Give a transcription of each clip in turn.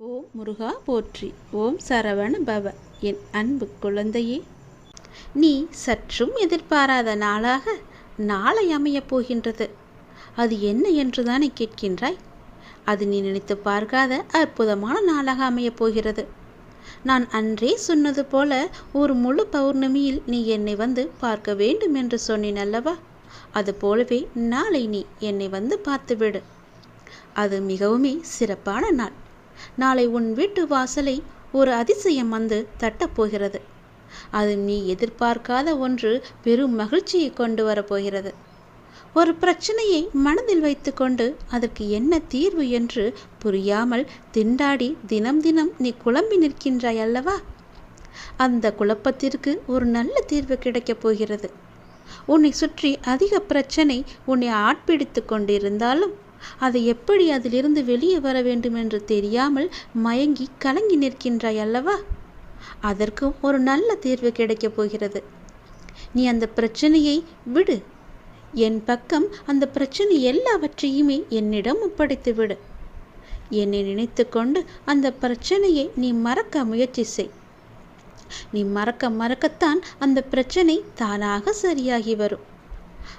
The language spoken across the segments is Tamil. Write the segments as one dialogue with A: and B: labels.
A: ஓம் முருகா போற்றி. ஓம் சரவண பவ. என் அன்பு குழந்தையே நீ சற்றும் எதிர்பாராத நாளாக நாளை அமையப் போகின்றது. அது என்ன என்று தானே கேட்கின்றாய்? அது நீ நினைத்து பார்க்காத அற்புதமான நாளாக அமையப் போகிறது. நான் அன்றே சொன்னது போல ஒரு முழு பௌர்ணமியில் நீ என்னை வந்து பார்க்க வேண்டும் என்று சொன்னேன் அல்லவா? அது போலவே நாளை நீ என்னை வந்து பார்த்துவிடு. அது மிகவுமே சிறப்பான நாள். நாளை உன் வீட்டு வாசலை ஒரு அதிசயம் வந்து தட்டப்போகிறது. அது நீ எதிர்பார்க்காத ஒன்று பெரும் மகிழ்ச்சியை கொண்டு வரப்போகிறது. ஒரு பிரச்சனையை மனதில் வைத்துக்கொண்டு அதற்கு என்ன தீர்வு என்று புரியாமல் திண்டாடி தினம் தினம் நீ குழம்பி நிற்கின்றாய் அல்லவா? அந்த குழப்பத்திற்கு ஒரு நல்ல தீர்வு கிடைக்கப் போகிறது. உன்னை சுற்றி அதிக பிரச்சனை உன்னை ஆட்பிடித்து கொண்டிருந்தாலும் அதை எப்படி அதிலிருந்து வெளியே வர வேண்டும் என்று தெரியாமல் மயங்கி கலங்கி நிற்கின்றாய் அல்லவா? அதற்கும் ஒரு நல்ல தீர்வு கிடைக்கப் போகிறது. நீ அந்த பிரச்சனையை விடு. என் பக்கம் அந்த பிரச்சனை எல்லாவற்றையுமே என்னிடம் ஒப்படைத்து விடு. என்னை நினைத்து கொண்டு அந்த பிரச்சனையை நீ மறக்க முயற்சி செய். நீ மறக்க மறக்கத்தான் அந்த பிரச்சனை தானாக சரியாகி வரும்.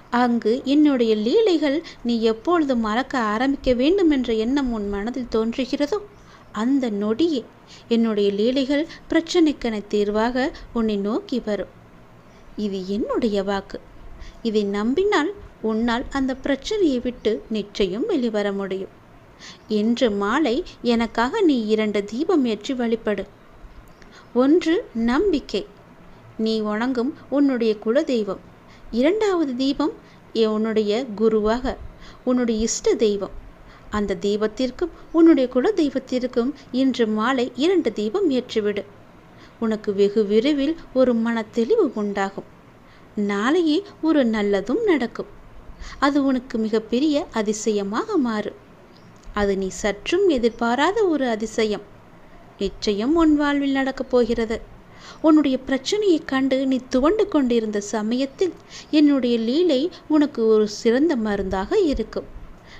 A: அங்கு என்னுடைய லீலைகள் நீ எப்பொழுது மறக்க ஆரம்பிக்க வேண்டும் என்ற எண்ணம் உன் மனதில் தோன்றுகிறதோ அந்த நொடியே என்னுடைய லீலைகள் பிரச்சனைக்கென தீர்வாக உன்னை நோக்கி வரும். இது என்னுடைய வாக்கு. இதை நம்பினால் உன்னால் அந்த பிரச்சனையை விட்டு நிச்சயம் வெளிவர முடியும். இன்று மாலை எனக்காக நீ இரண்டு தீபம் ஏற்றி வழிபடு. ஒன்று நம்பிக்கை. நீ வணங்கும் உன்னுடைய குலதெய்வம். இரண்டாவது தீபம் உன்னுடைய குருவாக உன்னுடைய இஷ்ட தெய்வம். அந்த தெய்வத்திற்கும் உன்னுடைய குல தெய்வத்திற்கும் இன்று மாலை இரண்டு தீபம் ஏற்றிவிடு. உனக்கு வெகு விரைவில் ஒரு மன தெளிவு உண்டாகும். நாளையே ஒரு நல்லதும் நடக்கும். அது உனக்கு மிகப்பெரிய அதிசயமாக மாறும் அது நீ சற்றும் எதிர்பாராத ஒரு அதிசயம். நிச்சயம் உன் வாழ்வில் நடக்கப் போகிறது. உன்னுடைய பிரச்சனையைக் கண்டு நீ துவண்டு கொண்டிருந்த சமயத்தில் என்னுடைய லீலை உனக்கு ஒரு சிறந்த மருந்தாக இருக்கும்.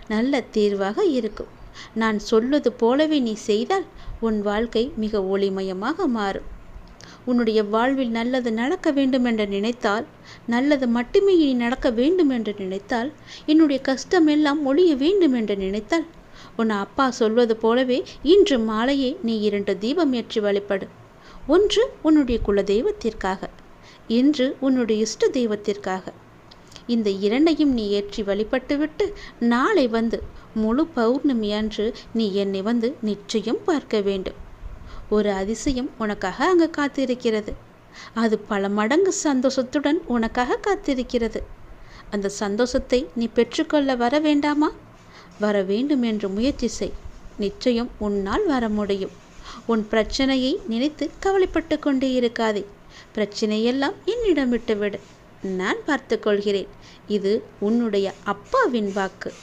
A: நல்ல தீர்வாக இருக்கும். நான் சொல்வது போலவே நீ செய்தால் உன் வாழ்க்கை மிக ஒளிமயமாக மாறும். உன்னுடைய வாழ்வில் நல்லது நடக்க வேண்டும் என்று நினைத்தால் நல்லது மட்டுமே இனி நடக்க வேண்டும் என்று நினைத்தால் என்னுடைய கஷ்டம் எல்லாம் ஒழிய வேண்டும் என்று நினைத்தால் உன் அப்பா சொல்வது போலவே இன்று மாலையே நீ இரண்டு தீபம் ஏற்றி வழிபடு. ஒன்று உன்னுடைய குல தெய்வத்திற்காக இன்று உன்னுடைய இஷ்ட தெய்வத்திற்காக. இந்த இரண்டையும் நீ ஏற்றி வழிபட்டுவிட்டு நாளை வந்து முழு பௌர்ணமி அன்று நீ என்னை வந்து நிச்சயம் பார்க்க வேண்டும். ஒரு அதிசயம் உனக்காக அங்கு காத்திருக்கிறது. அது பல மடங்கு சந்தோஷத்துடன் உனக்காக காத்திருக்கிறது. அந்த சந்தோஷத்தை நீ பெற்றுக்கொள்ள வர வேண்டாமா? வர வேண்டும் என்று முயற்சி செய். நிச்சயம் உன்னால் வர முடியும். உன் பிரச்சனையை நினைத்து கவலைப்பட்டு கொண்டே இருக்காதே. பிரச்சனையெல்லாம் என்னிடம் விட்டுவிடு. நான் பார்த்துக்கொள்கிறேன் இது உன்னுடைய அப்பாவின் வாக்கு.